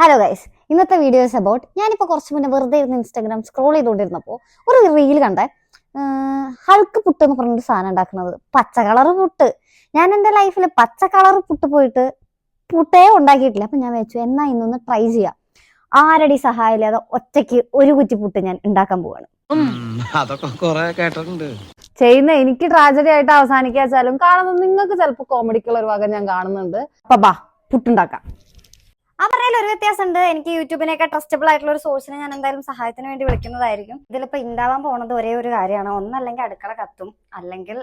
Hello guys ഇന്നത്തെ videos about ഞാനിപ്പോൾ കുറച്ച് മുന്നേ വെറുതെ ഇരുന്ന് ഇൻസ്റ്റാഗ്രാം സ്ക്രോൾ ചെയ്തുകൊണ്ടിരുന്നപ്പോൾ ഒരു റീൽ കണ്ടേ. ഹൾക്ക് പുട്ട് എന്ന് പറഞ്ഞൊരു സാധനം ഉണ്ടാക്കുന്നത്. പച്ച കളർ പുട്ട്. ഞാൻ എന്റെ ലൈഫിൽ പച്ച കളർ പുട്ട് പോയിട്ട് പുട്ടേ ഉണ്ടാക്കിയിട്ടില്ല. അപ്പം ഞാൻ വെച്ചു എന്നാ ഇന്നൊന്ന് ട്രൈ ചെയ്യാം. ആരടി സഹായം ഇല്ലാതെ ഒറ്റയ്ക്ക് ഒരു കുറ്റി പുട്ട് ഞാൻ ഉണ്ടാക്കാൻ പോവാണ്. അതൊക്കെ കൊറേ കേട്ടിട്ടുണ്ട്. ചെയ്യുന്ന എനിക്ക് ട്രാജഡി ആയിട്ട് അവസാനിക്കാച്ചാലും കാണുന്നത് നിങ്ങൾക്ക് ചിലപ്പോൾ കോമഡിക്കുള്ള ഒരു വക ഞാൻ കാണുന്നുണ്ട്. അപ്പൊ ബാ പുട്ടുണ്ടാക്കാം ആ ഒരു വ്യത്യാസമുണ്ട്. എനിക്ക് യൂട്യൂബിനൊക്കെ ട്രസ്റ്റബിൾ ആയിട്ടുള്ള ഒരു സോഴ്സിനെ ഞാൻ എന്തായാലും സഹായത്തിന് വേണ്ടി വിളിക്കുന്നതായിരിക്കും. ഇതിലിപ്പോ ഉണ്ടാവാൻ പോണത് ഒരേ ഒരു കാര്യമാണ്. ഒന്നല്ലെങ്കിൽ അടുക്കള കത്തും. അല്ലെങ്കിൽ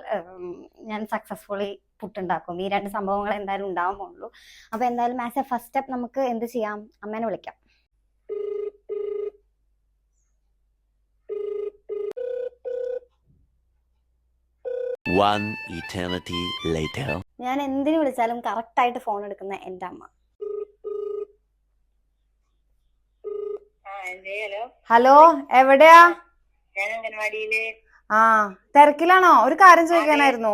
ഞാൻ സക്സസ്ഫുള്ളി പുട്ടുണ്ടാക്കും. ഈ രണ്ട് സംഭവങ്ങൾ എന്തായാലും ഉണ്ടാവാൻ പോകുള്ളൂ അപ്പൊ എന്തായാലും ആസ് എ ഫസ്റ്റ് സ്റ്റെപ്പ് നമുക്ക് എന്ത് ചെയ്യാം? അമ്മേനെ വിളിക്കാം. ഞാൻ എന്തിനു വിളിച്ചാലും കറക്റ്റ് ആയിട്ട് ഫോൺ എടുക്കുന്ന എന്റെ അമ്മ ആ എന്തേ ഹലോ? എവിടെയാ? ഞാൻ അംഗൻവാടിയിൽ. ആ തിരക്കിലാണോ? ഒരു കാര്യം ചോദിക്കാനായിരുന്നു.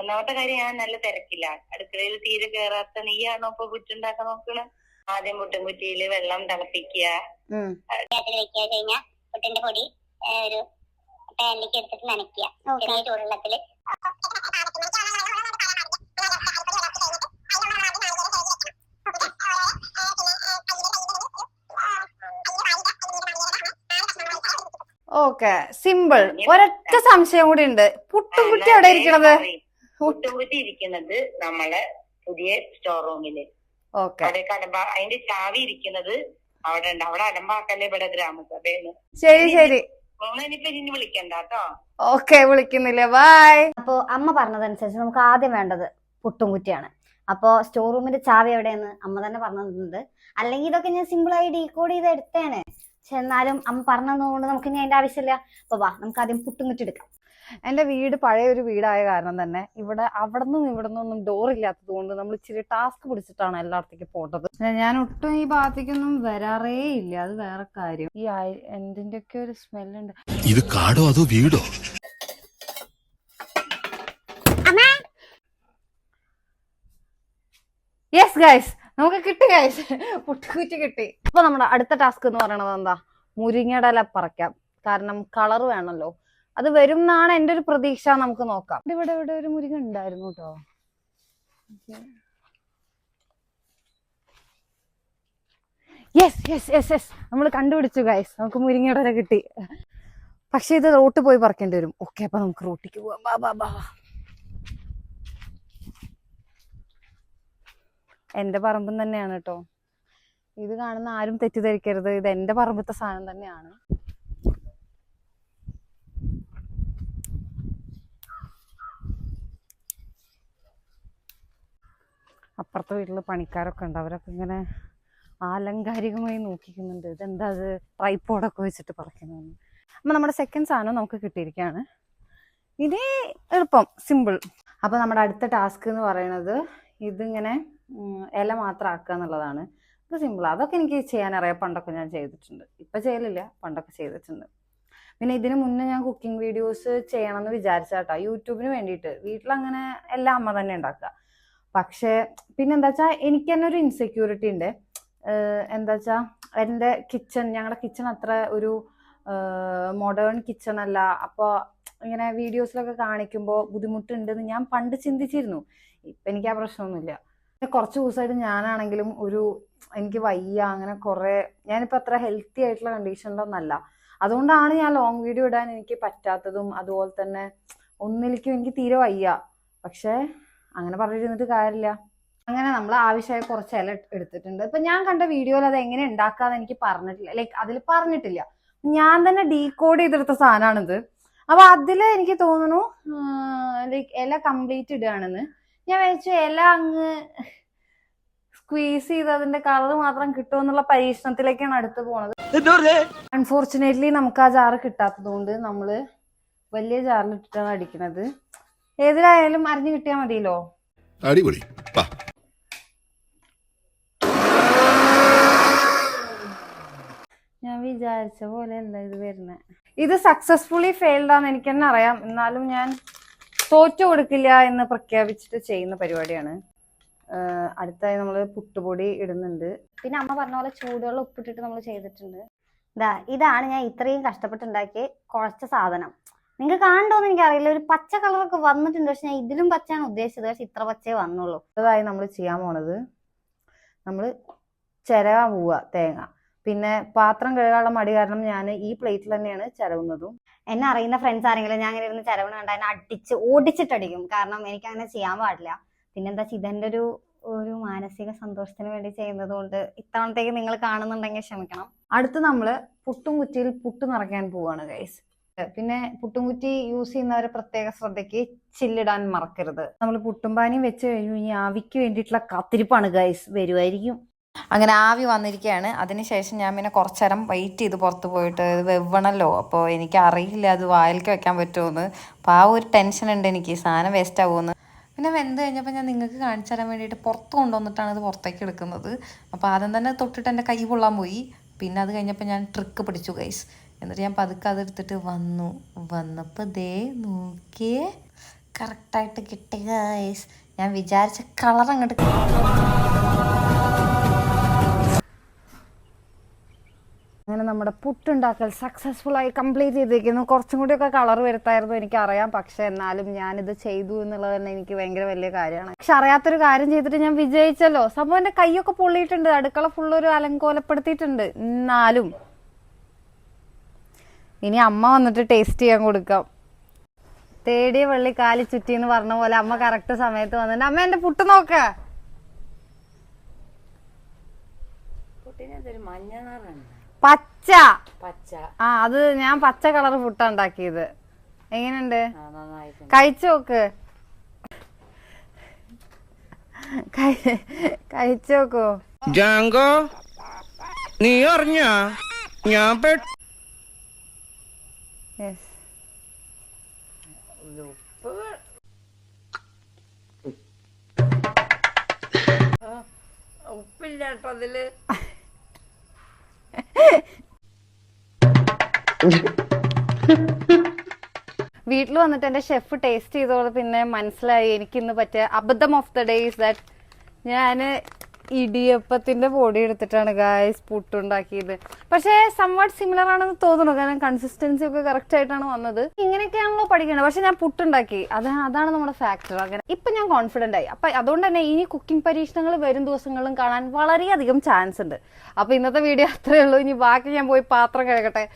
ഒന്നാമത്തെ കാര്യം ഞാൻ നല്ല തിരക്കില്ല. അടുക്കളയിൽ തീരെ കേറാത്ത നീയാണോ ഇപ്പൊ പുറ്റുണ്ടാക്കാൻ നോക്കണ്? ആദ്യം പുട്ടും കുറ്റിയിൽ വെള്ളം തിളപ്പിക്കുക. വെക്കുക കഴിഞ്ഞാൽ പുട്ടിന്റെ പൊടി ഒരു പാനിലേക്ക് എടുത്തിട്ട് നനയ്ക്കുക. ചെറിയ ചൂടുവെള്ളത്തിൽ. ഓക്കെ. സിമ്പിൾ. ഒരൊറ്റ സംശയം കൂടി ഉണ്ട്. പുട്ടുംകുറ്റി എവിടെ ഇരിക്കണത്? പുട്ടും കുറ്റി ഇരിക്കുന്നത് നമ്മളെ പുതിയ സ്റ്റോർ റൂമിൽ ഓക്കെ. അവിടെ അലമ്പാ അതിന്റെ ചാവി ഇരിക്കുന്നത് അവിടെ ഉണ്ട്. അവിടെ അലമ്പാക്കല്ലേ ഇവിടെ ഗ്രാമസഭയെന്ന്. ശരി ശരി. ഓക്കെ വിളിക്കുന്നില്ല. ബൈ അപ്പോ അമ്മ പറഞ്ഞതനുസരിച്ച് നമുക്ക് ആദ്യം വേണ്ടത് പുട്ടുംകുറ്റിയാണ് അപ്പോ സ്റ്റോർ റൂമിന്റെ ചാവി എവിടെയെന്ന് അമ്മ തന്നെ പറഞ്ഞിട്ടുണ്ട്. അല്ലെങ്കിൽ ഇതൊക്കെ ഞാൻ സിമ്പിൾ ആയി ഡീകോഡ് ചെയ്ത് എടുത്തേനെ. പക്ഷെ എന്നാലും അമ്മ പറഞ്ഞതുകൊണ്ട് നമുക്ക് ഇനി അതിന്റെ ആവശ്യമില്ല. അപ്പൊ വാ നമുക്ക് ആദ്യം പുട്ടും കുറ്റി എടുക്കാം. എന്റെ വീട് പഴയ ഒരു വീടായ കാരണം തന്നെ ഇവിടെ അവിടെ നിന്നും ഇവിടെ നിന്നൊന്നും ഡോർ ഇല്ലാത്തത് കൊണ്ട് നമ്മൾ ഇച്ചിരി ടാസ്ക് പിടിച്ചിട്ടാണ് എല്ലായിടത്തേക്കും പോട്ടത് ഞാൻ ഒട്ടും ഈ ഭാഗത്തേക്കൊന്നും വരാറേ ഇല്ല. അത് വേറെ കാര്യം. ഈ എന്തിന്റെ ഒക്കെ ഒരു സ്മെല്ലുണ്ട് ഇത് കാടോ അതോ വീടോ? യെസ് ഗൈസ് നമുക്ക് കിട്ടി ഗൈസ് പുട്ടുകുറ്റി കിട്ടി. അപ്പൊ നമ്മുടെ അടുത്ത ടാസ്ക് എന്ന് പറയുന്നത് എന്താ? മുരിങ്ങയുടെ ഇല പറിക്കാം. കാരണം കളർ വേണമല്ലോ അത് വരും എന്നാണ് എന്റെ ഒരു പ്രതീക്ഷ. നമുക്ക് നോക്കാം. ഇവിടെ ഇവിടെ ഒരു മുരിങ്ങ ഉണ്ടായിരുന്നു കേട്ടോ. യെസ് യെസ് യെസ് യെസ് നമ്മൾ കണ്ടുപിടിച്ചു ഗൈസ് നമുക്ക് മുരിങ്ങയുടെ ഇല കിട്ടി. പക്ഷെ ഇത് റോട്ട് പോയി പറിക്കേണ്ടി വരും. ഓക്കെ അപ്പൊ നമുക്ക് റോട്ടിക്ക് പോവാം. ബാ ബാ ബാ എന്റെ പറമ്പും തന്നെയാണ് കേട്ടോ ഇത് കാണുന്ന ആരും തെറ്റിദ്ധരിക്കരുത്. ഇത് എന്റെ പറമ്പത്തെ സാധനം തന്നെയാണ്. അപ്പുറത്തെ വീട്ടിൽ പണിക്കാരൊക്കെ ഉണ്ട്. അവരൊക്കെ ഇങ്ങനെ ആലങ്കാരികമായി നോക്കിക്കുന്നുണ്ട്. ഇതെന്താ അത്? ട്രൈപ്പോഡൊക്കെ വെച്ചിട്ട് പറിക്കുന്നതെന്ന്. അപ്പം നമ്മുടെ സെക്കൻഡ് സാധനം നമുക്ക് കിട്ടിയിരിക്കുകയാണ്. ഇനി എളുപ്പം സിമ്പിൾ അപ്പോൾ നമ്മുടെ അടുത്ത ടാസ്ക് എന്ന് പറയുന്നത് ഇതിങ്ങനെ ഇല മാത്രം ആക്കുക എന്നുള്ളതാണ്. സിമ്പിൾ അതൊക്കെ എനിക്ക് ചെയ്യാൻ അറിയാം. പണ്ടൊക്കെ ഞാൻ ചെയ്തിട്ടുണ്ട്. ഇപ്പം ചെയ്യലില്ല. പണ്ടൊക്കെ ചെയ്തിട്ടുണ്ട്. പിന്നെ ഇതിന് മുന്നേ ഞാൻ കുക്കിംഗ് വീഡിയോസ് ചെയ്യണം എന്ന് വിചാരിച്ചാട്ടോ യൂട്യൂബിന് വേണ്ടിയിട്ട്. വീട്ടിലങ്ങനെ എല്ലാം അമ്മ തന്നെ ഉണ്ടാക്കുക. പക്ഷേ പിന്നെ എന്താ വെച്ചാൽ എനിക്ക് തന്നെ ഒരു ഇൻസെക്യൂരിറ്റി ഉണ്ട്. എന്താ വെച്ചാൽ എന്റെ കിച്ചൺ ഞങ്ങളുടെ കിച്ചൺ അത്ര ഒരു മോഡേൺ കിച്ചൺ അല്ല. അപ്പോൾ ഇങ്ങനെ വീഡിയോസിലൊക്കെ കാണിക്കുമ്പോൾ ബുദ്ധിമുട്ടുണ്ടെന്ന് ഞാൻ പണ്ട് ചിന്തിച്ചിരുന്നു. ഇപ്പം എനിക്ക് ആ പ്രശ്നമൊന്നുമില്ല. കുറച്ച് ദിവസമായിട്ട് ഞാനാണെങ്കിലും ഒരു എനിക്ക് വയ്യ അങ്ങനെ കുറെ ഞാനിപ്പോൾ അത്ര ഹെൽത്തി ആയിട്ടുള്ള കണ്ടീഷനിലൊന്നല്ല അതുകൊണ്ടാണ് ഞാൻ ലോങ് വീഡിയോ ഇടാൻ എനിക്ക് പറ്റാത്തതും അതുപോലെ തന്നെ ഒന്നിലേക്കും എനിക്ക് തീരെ വയ്യ. പക്ഷേ അങ്ങനെ പറഞ്ഞിരുന്നിട്ട് കാര്യമില്ല. അങ്ങനെ നമ്മൾ ആവശ്യമായ കുറച്ച് ഇല എടുത്തിട്ടുണ്ട്. ഇപ്പൊ ഞാൻ കണ്ട വീഡിയോയിൽ അത് എങ്ങനെ ഉണ്ടാക്കാന്ന് എനിക്ക് പറഞ്ഞിട്ടില്ല. ലൈക്ക് അതിൽ പറഞ്ഞിട്ടില്ല. ഞാൻ തന്നെ ഡീകോഡ് ചെയ്തെടുത്ത സാധനമാണിത് അപ്പൊ അതിൽ എനിക്ക് തോന്നുന്നു ലൈക്ക് ഇല കംപ്ലീറ്റ് ഇടുകയാണെന്ന്. ഞാൻ വിചാരിച്ചു ഇല അങ്ങ് സ്ക്വീസ് ചെയ്ത് അതിന്റെ കളർ മാത്രം കിട്ടുമെന്നുള്ള പരീക്ഷണത്തിലേക്കാണ് അടുത്ത് പോണത്. അൺഫോർച്ചുനേറ്റ്ലി നമുക്ക് ആ ജാറ് കിട്ടാത്തത് കൊണ്ട് നമ്മൾ വലിയ ജാറിലിട്ടിട്ടാണ് അടിക്കുന്നത് ഏതിലായാലും അറിഞ്ഞു കിട്ടിയാ മതിയല്ലോ. അടിപൊളി. ഞാൻ വിചാരിച്ച പോലെ അല്ല ഇത് വരുന്നത് ഇത് സക്സസ്ഫുള്ളി ഫെയിൽഡ് ആണെന്ന് എനിക്ക് തന്നെ അറിയാം. എന്നാലും ഞാൻ തോറ്റു കൊടുക്കില്ല എന്ന് പ്രഖ്യാപിച്ചിട്ട് ചെയ്യുന്ന പരിപാടിയാണ്. അടുത്തായി നമ്മൾ പുട്ടുപൊടി ഇടുന്നുണ്ട്. പിന്നെ അമ്മ പറഞ്ഞ പോലെ ചൂടുവെള്ളം ഉപ്പിട്ടിട്ട് നമ്മൾ ചെയ്തിട്ടുണ്ട്. ഇതാ ഇതാണ് ഞാൻ ഇത്രയും കഷ്ടപ്പെട്ടുണ്ടാക്കിയ കുറച്ച സാധനം. നിങ്ങൾക്ക് കാണണ്ടോന്ന് എനിക്കറിയില്ല. ഒരു പച്ച കളറൊക്കെ വന്നിട്ടുണ്ട്. പക്ഷെ ഞാൻ ഇതിലും പച്ചയാണ് ഉദ്ദേശിച്ചത്. പക്ഷെ ഇത്ര പച്ചേ വന്നുള്ളൂ. അതായി നമ്മൾ ചെയ്യാൻ പോണത് നമ്മൾ ചിരകാൻ പോവുക തേങ്ങ. പിന്നെ പാത്രം കഴുകാനുള്ള മടി കാരണം ഞാൻ ഈ പ്ലേറ്റിൽ തന്നെയാണ് ചിലവുന്നതും എന്നെ അറിയുന്ന ഫ്രണ്ട്സ് ആരെങ്കിലും ഞാൻ ഇങ്ങനെ ഇരുന്ന് ചിലവണ കണ്ടാൽ അടിച്ച് ഓടിച്ചിട്ടടിക്കും. കാരണം എനിക്ക് അങ്ങനെ ചെയ്യാൻ പാടില്ല. പിന്നെന്താ ചിതന്റെ ഒരു ഒരു മാനസിക സന്തോഷത്തിന് വേണ്ടി ചെയ്യുന്നത് കൊണ്ട് ഇത്തവണത്തേക്ക് നിങ്ങൾ കാണുന്നുണ്ടെങ്കിൽ ക്ഷമിക്കണം. അടുത്ത് നമ്മൾ പുട്ടും കുറ്റിയിൽ പുട്ട് നിറയ്ക്കാൻ പോവാണ് ഗൈസ് പിന്നെ പുട്ടും കുറ്റി യൂസ് ചെയ്യുന്നവരെ പ്രത്യേക ശ്രദ്ധയ്ക്ക് ചില്ലിടാൻ മറക്കരുത്. നമ്മൾ പുട്ടും പാനിയും വെച്ച് കഴിഞ്ഞു കഴിഞ്ഞാൽ ആവിക്ക് വേണ്ടിയിട്ടുള്ള കാത്തിരിപ്പാണ് ഗൈസ് വരുമായിരിക്കും അങ്ങനെ ആവി വന്നിരിക്കുകയാണ്. അതിനുശേഷം ഞാൻ പിന്നെ കുറച്ചു നേരം വെയിറ്റ് ചെയ്ത് പുറത്ത് പോയിട്ട് ഇത് വെവ്വണല്ലോ. അപ്പോൾ എനിക്ക് അറിയില്ല അത് വായിലേക്ക് വെക്കാൻ പറ്റുമെന്ന്. അപ്പോൾ ആ ഒരു ടെൻഷൻ ഉണ്ട് എനിക്ക്. സാധനം വേസ്റ്റ് ആവുമെന്ന് പിന്നെ വെന്ത് കഴിഞ്ഞപ്പോൾ ഞാൻ നിങ്ങൾക്ക് കാണിച്ചു തരാൻ വേണ്ടിയിട്ട് പുറത്ത് കൊണ്ടുവന്നിട്ടാണ് ഇത് പുറത്തേക്ക് എടുക്കുന്നത്. അപ്പോൾ ആദ്യം തന്നെ തൊട്ടിട്ട് എന്റെ കൈ കൊള്ളാൻ പോയി. പിന്നെ അത് കഴിഞ്ഞപ്പോൾ ഞാൻ ട്രിക്ക് പിടിച്ചു ഗൈസ് എന്നിട്ട് ഞാൻ പതുക്കെ അതെടുത്തിട്ട് വന്നു. വന്നപ്പോൾ ദേ നോക്കിയേ. കറക്റ്റായിട്ട് കിട്ടി ഗൈസ് ഞാൻ വിചാരിച്ച കളർ അങ്ങോട്ട് അങ്ങനെ നമ്മുടെ പുട്ടുണ്ടാക്കൽ സക്സസ്ഫുൾ ആയി കംപ്ലീറ്റ് ചെയ്തിരിക്കുന്നു. കുറച്ചും കൂടിയൊക്കെ കളർ വരുത്തായിരുന്നു എനിക്കറിയാം. പക്ഷെ എന്നാലും ഞാനിത് ചെയ്തു എന്നുള്ളത് തന്നെ എനിക്ക് ഭയങ്കര വലിയ കാര്യമാണ്. പക്ഷെ അറിയാത്തൊരു കാര്യം ചെയ്തിട്ട് ഞാൻ വിജയിച്ചല്ലോ. സംഭവം എന്റെ കൈയൊക്കെ പൊള്ളിയിട്ടുണ്ട്. അടുക്കള ഫുള്ള് ഒരു അലങ്കോലപ്പെടുത്തിയിട്ടുണ്ട്. എന്നാലും ഇനി അമ്മ വന്നിട്ട് ടേസ്റ്റ് ചെയ്യാൻ കൊടുക്കാം. തേടിയ വെള്ളി കാലി ചുറ്റി എന്ന് പറഞ്ഞ പോലെ അമ്മ കറക്റ്റ് സമയത്ത് വന്നിട്ട് അമ്മ എന്റെ പുട്ട് നോക്ക. പച്ച. പച്ച. ആ അത് ഞാൻ പച്ച കളർ പുട്ട ഉണ്ടാക്കിയത്. എങ്ങനെയുണ്ട്? കഴിച്ചു നോക്ക്. കഴി- കഴിച്ചു നോക്കോ. ജാങ്കോ നീ അറിഞ്ഞ? ഞാൻ ഉപ്പില്ലാട്ടതിൽ അതിൽ. വീട്ടിൽ വന്നിട്ട് എന്റെ ഷെഫ് ടേസ്റ്റ് ചെയ്തോടെ പിന്നെ മനസ്സിലായി എനിക്ക് ഇന്ന് പറ്റിയ അബദ്ധം ഓഫ് ദ ഡേയ്സ് ദാറ്റ് ഞാൻ ഇടിയപ്പത്തിന്റെ പൊടി എടുത്തിട്ടാണ് ഗായ്സ് പുട്ടുണ്ടാക്കിയത്. പക്ഷേ സംവാട്ട് സിമിലർ ആണെന്ന് തോന്നുന്നു. കാരണം കൺസിസ്റ്റൻസി ഒക്കെ കറക്റ്റ് ആയിട്ടാണ് വന്നത്. ഇങ്ങനെയൊക്കെയാണല്ലോ പഠിക്കുന്നത് പക്ഷെ ഞാൻ പുട്ടുണ്ടാക്കി. അത് അതാണ് നമ്മുടെ ഫാക്ടർ അങ്ങനെ ഇപ്പൊ ഞാൻ കോൺഫിഡന്റ് ആയി. അപ്പൊ അതുകൊണ്ട് തന്നെ ഇനി കുക്കിംഗ് പരീക്ഷണങ്ങൾ വരും ദിവസങ്ങളിലും കാണാൻ വളരെയധികം ചാൻസ് ഉണ്ട്. അപ്പൊ ഇന്നത്തെ വീഡിയോ അത്രേ ഉള്ളൂ. ഇനി ബാക്കി ഞാൻ പോയി പാത്രം കഴുകട്ടെ.